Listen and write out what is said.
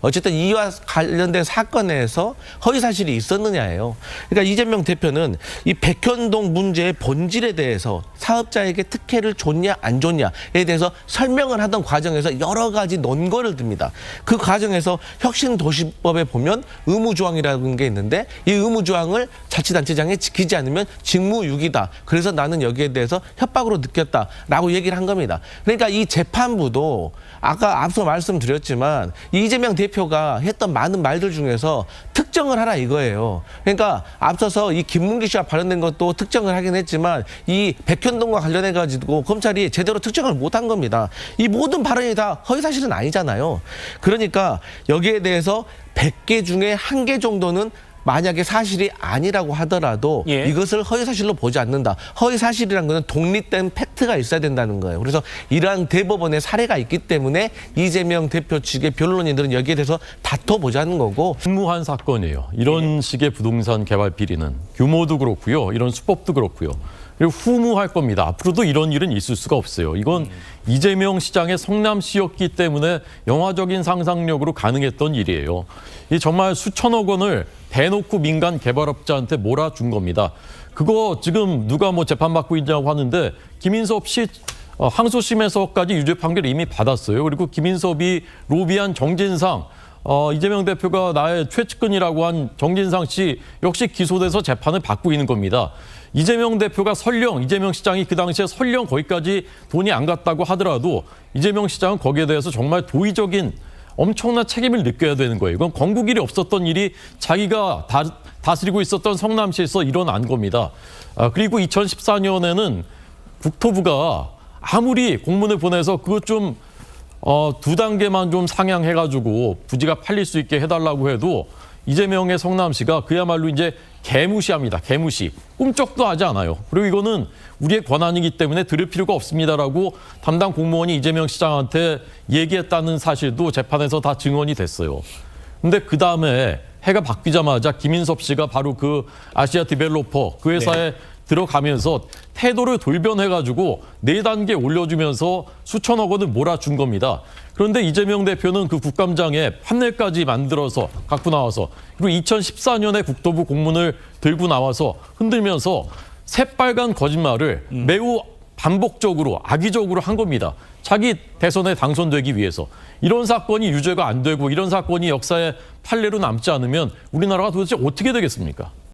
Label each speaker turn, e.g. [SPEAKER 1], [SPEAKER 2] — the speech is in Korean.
[SPEAKER 1] 어쨌든 이와 관련된 사건에서 허위 사실이 있었느냐예요. 그러니까 이재명 대표는 이 백현동 문제의 본질에 대해서 사업자에게 특혜를 줬냐 안 줬냐에 대해서 설명을 하던 과정에서 여러 가지 논거를 듭니다. 그 과정에서 혁신도시법에 보면 의무조항이라는 게 있는데 이 의무조항을 자치단체장이 지키지 않으면 직무유기다. 그래서 나는 여기에 대해서 협박으로 느꼈다라고 얘기를 한 겁니다. 그러니까 이 재판부도 아까 앞서 말씀드렸지만 이재명 대표가 했던 많은 말들 중에서 특정을 하라 이거예요. 그러니까 앞서서 이 김문기 씨와 관련된 것도 특정을 하긴 했지만 이 백현동과 관련해 가지고 검찰이 제대로 특정을 못한 겁니다. 이 모든 발언이 다 허위 사실은 아니잖아요. 그러니까 여기에 대해서 100개 중에 한 개 정도는 만약에 사실이 아니라고 하더라도
[SPEAKER 2] 예.
[SPEAKER 1] 이것을 허위 사실로 보지 않는다. 허위 사실이란 것은 독립된 팩트가 있어야 된다는 거예요. 그래서 이러한 대법원의 사례가 있기 때문에 이재명 대표 측의 변론인들은 여기에 대해서 다퉈보자는 거고
[SPEAKER 3] 무한 사건이에요. 이런 식의 부동산 개발 비리는 규모도 그렇고요. 이런 수법도 그렇고요. 그리고 후무할 겁니다. 앞으로도 이런 일은 있을 수가 없어요. 이건 이재명 시장의 성남시였기 때문에 영화적인 상상력으로 가능했던 일이에요. 이 정말 수천억 원을 대놓고 민간 개발업자한테 몰아준 겁니다. 그거 지금 누가 뭐 재판받고 있냐고 하는데 김인섭 씨 어, 항소심에서까지 유죄 판결 이미 받았어요. 그리고 김인섭이 로비한 정진상 어, 이재명 대표가 나의 최측근이라고 한 정진상 씨 역시 기소돼서 재판을 받고 있는 겁니다. 이재명 대표가 설령 이재명 시장이 그 당시에 설령 거기까지 돈이 안 갔다고 하더라도 이재명 시장은 거기에 대해서 정말 도의적인 엄청난 책임을 느껴야 되는 거예요. 이건 건국일이 없었던 일이 자기가 다, 다스리고 있었던 성남시에서 일어난 겁니다. 아, 그리고 2014년에는 국토부가 아무리 공문을 보내서 그것 좀 어, 두 단계만 좀 상향해가지고 부지가 팔릴 수 있게 해달라고 해도 이재명의 성남시가 그야말로 이제 개무시합니다. 개무시. 꿈쩍도 하지 않아요. 그리고 이거는 우리의 권한이기 때문에 들을 필요가 없습니다라고 담당 공무원이 이재명 시장한테 얘기했다는 사실도 재판에서 다 증언이 됐어요. 근데 그 다음에 해가 바뀌자마자 김인섭 씨가 바로 그 아시아 디벨로퍼 그 회사에 들어가면서 태도를 돌변해가지고 네 단계 올려주면서 수천억 원을 몰아준 겁니다. 그런데 이재명 대표는 그 국감장에 판넬까지 만들어서 갖고 나와서 그리고 2014년에 국토부 공문을 들고 나와서 흔들면서 새빨간 거짓말을 매우 반복적으로 악의적으로 한 겁니다. 자기 대선에 당선되기 위해서 이런 사건이 유죄가 안 되고 이런 사건이 역사의 판례로 남지 않으면 우리나라가 도대체 어떻게 되겠습니까?